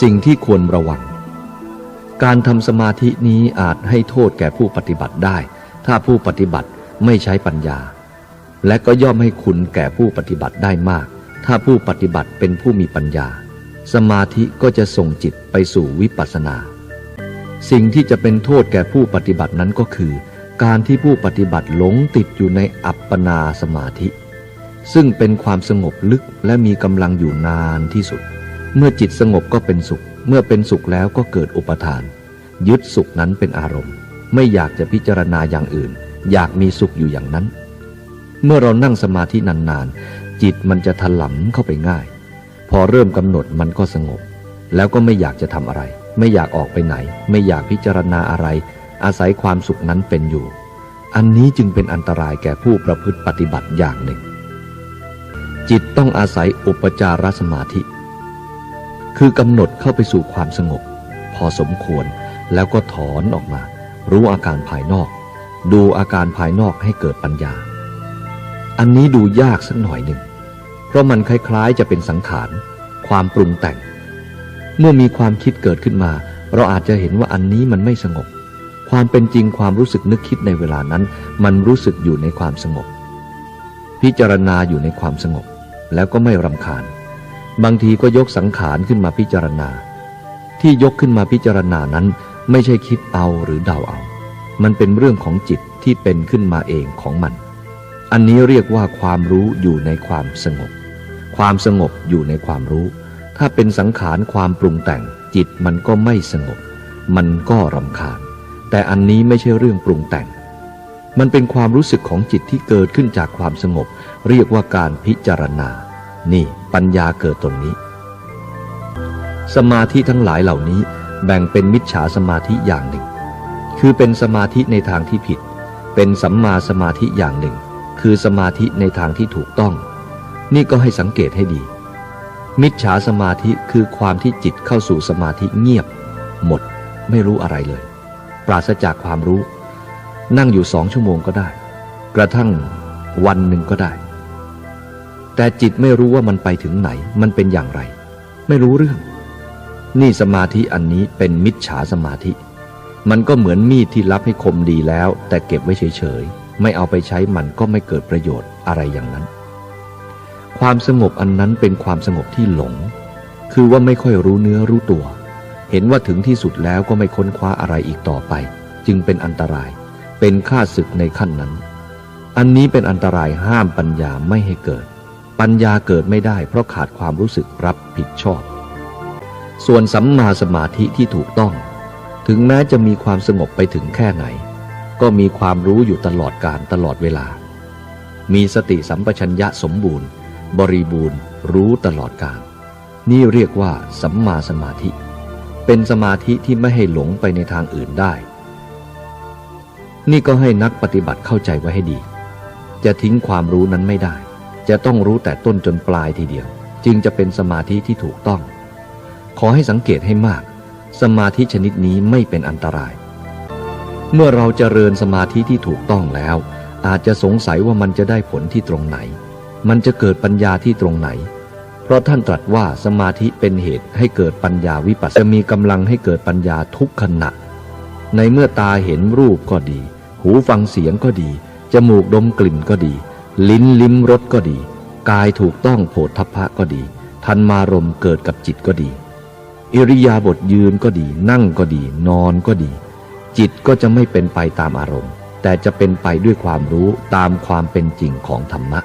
สิ่งที่ควรระวัง การทำสมาธินี้อาจให้โทษแก่ผู้ปฏิบัติได้ ถ้าผู้ปฏิบัติไม่ใช้ปัญญา และก็ย่อมให้คุณแก่ผู้ปฏิบัติได้มาก ถ้าผู้ปฏิบัติเป็นผู้มีปัญญา สมาธิก็จะส่งจิตไปสู่วิปัสสนา สิ่งที่จะเป็นโทษแก่ผู้ปฏิบัตินั้นก็คือ การที่ผู้ปฏิบัติหลงติดอยู่ในอัปปนาสมาธิ ซึ่งเป็นความสงบลึกและมีกำลังอยู่นานที่สุด เมื่อจิตสงบก็เป็นสุข เมื่อเป็นสุขแล้วก็เกิดอุปทาน ยึดสุขนั้นเป็นอารมณ์ ไม่อยากจะพิจารณาอย่างอื่น อยากมีสุขอยู่อย่างนั้น เมื่อเรานั่งสมาธินานๆ จิตมันจะถลำเข้าไปง่าย พอเริ่มกำหนดมันก็สงบ แล้วก็ไม่อยากจะทำอะไร ไม่อยากออกไปไหน ไม่อยากพิจารณาอะไร อาศัยความสุขนั้นเป็นอยู่ อันนี้จึงเป็นอันตรายแก่ผู้ประพฤติปฏิบัติอย่างหนึ่ง จิตต้องอาศัยอุปจารสมาธิ คือกำหนดเข้าไปสู่ความสงบ พอสมควรแล้วก็ถอนออกมา รู้อาการภายนอก ดูอาการภายนอกให้เกิดปัญญา อันนี้ดูยากสักหน่อยหนึ่ง เพราะมันคล้ายๆจะเป็นสังขาร ความปรุงแต่ง เมื่อมีความคิดเกิดขึ้นมา เราอาจจะเห็นว่าอันนี้มันไม่สงบ ความเป็นจริงความรู้สึกนึกคิดในเวลานั้น มันรู้สึกอยู่ในความสงบ พิจารณาอยู่ในความสงบ แล้วก็ไม่รำคาญ บางทีก็ยกสังขารขึ้นมาพิจารณา ที่ยกขึ้นมาพิจารณานั้น ไม่ใช่คิดเอาหรือเดาเอา มันเป็นเรื่องของจิตที่เป็นขึ้นมาเองของมัน อันนี้เรียกว่าความรู้อยู่ในความสงบ ความสงบอยู่ในความรู้ ถ้าเป็นสังขารความปรุงแต่ง จิตมันก็ไม่สงบ มันก็รำคาญ แต่อันนี้ไม่ใช่เรื่องปรุงแต่ง มันเป็นความรู้สึกของจิตที่เกิดขึ้นจากความสงบ เรียกว่าการพิจารณา นี่ ปัญญาเกิดตรงนี้ สมาธิทั้งหลายเหล่านี้แบ่งเป็นมิจฉาสมาธิอย่างหนึ่ง คือเป็นสมาธิในทางที่ผิด เป็นสัมมาสมาธิอย่างหนึ่ง คือสมาธิในทางที่ถูกต้อง นี่ก็ให้สังเกตให้ดี มิจฉาสมาธิคือความที่จิตเข้าสู่สมาธิเงียบ หมดไม่รู้อะไรเลย ปราศจากความรู้ นั่งอยู่สองชั่วโมงก็ได้ กระทั่งวันหนึ่งก็ได้ แต่จิตไม่รู้ว่ามันไปถึงไหน มันเป็นอย่างไร ไม่รู้เรื่อง นี่สมาธิอันนี้เป็นมิจฉาสมาธิ มันก็เหมือนมีดที่รับให้คมดีแล้ว แต่เก็บไว้เฉยๆ ไม่เอาไปใช้มันก็ไม่เกิดประโยชน์อะไรอย่างนั้น ความสงบอันนั้นเป็นความสงบที่หลง คือว่าไม่ค่อยรู้เนื้อรู้ตัว เห็นว่าถึงที่สุดแล้วก็ไม่ค้นคว้าอะไรอีกต่อไป จึงเป็นอันตราย เป็นค่าศึกในขั้นนั้น อันนี้เป็นอันตรายห้ามปัญญาไม่ให้เกิด ปัญญาเกิดไม่ได้เพราะขาดความรู้สึกรับผิดชอบ ส่วนสัมมาสมาธิที่ถูกต้อง ถึงแม้จะมีความสงบไปถึงแค่ไหน ก็มีความรู้อยู่ตลอดการตลอดเวลา มีสติสัมปชัญญะสมบูรณ์ บริบูรณ์ รู้ตลอดการ นี่เรียกว่าสัมมาสมาธิ เป็นสมาธิที่ไม่ให้หลงไปในทางอื่นได้ นี่ก็ให้นักปฏิบัติเข้าใจไว้ให้ดี จะทิ้งความรู้นั้นไม่ได้ จะต้องรู้แต่ต้นจนปลายทีเดียว จึงจะเป็นสมาธิที่ถูกต้อง ขอให้สังเกตให้มาก สมาธิชนิดนี้ไม่เป็นอันตราย เมื่อเราจเจริญสมาธิที่ถูกต้องแล้ว อาจจะสงสัยว่ามันจะได้ผลที่ตรงไหน มันจะเกิดปัญญาที่ตรงไหน เพราะท่านตรัสว่าสมาธิเป็นเหตุให้เกิดปัญญาวิปัสสจะมีกำลังให้เกิดปัญญาทุกขณะในเมื่อตาเห็นรูปก็ดี หูฟังเสียงก็ดี จมูกดมกลิ่นก็ดี ลิ้นลิ้มรสก็ดี กายถูกต้องโผฏฐัพพะก็ดี ทันมารมณ์เกิดกับจิตก็ดี อิริยาบถยืนก็ดี นั่งก็ดี นอนก็ดี จิตก็จะไม่เป็นไปตามอารมณ์ แต่จะเป็นไปด้วยความรู้ตามความเป็นจริงของธรรมะ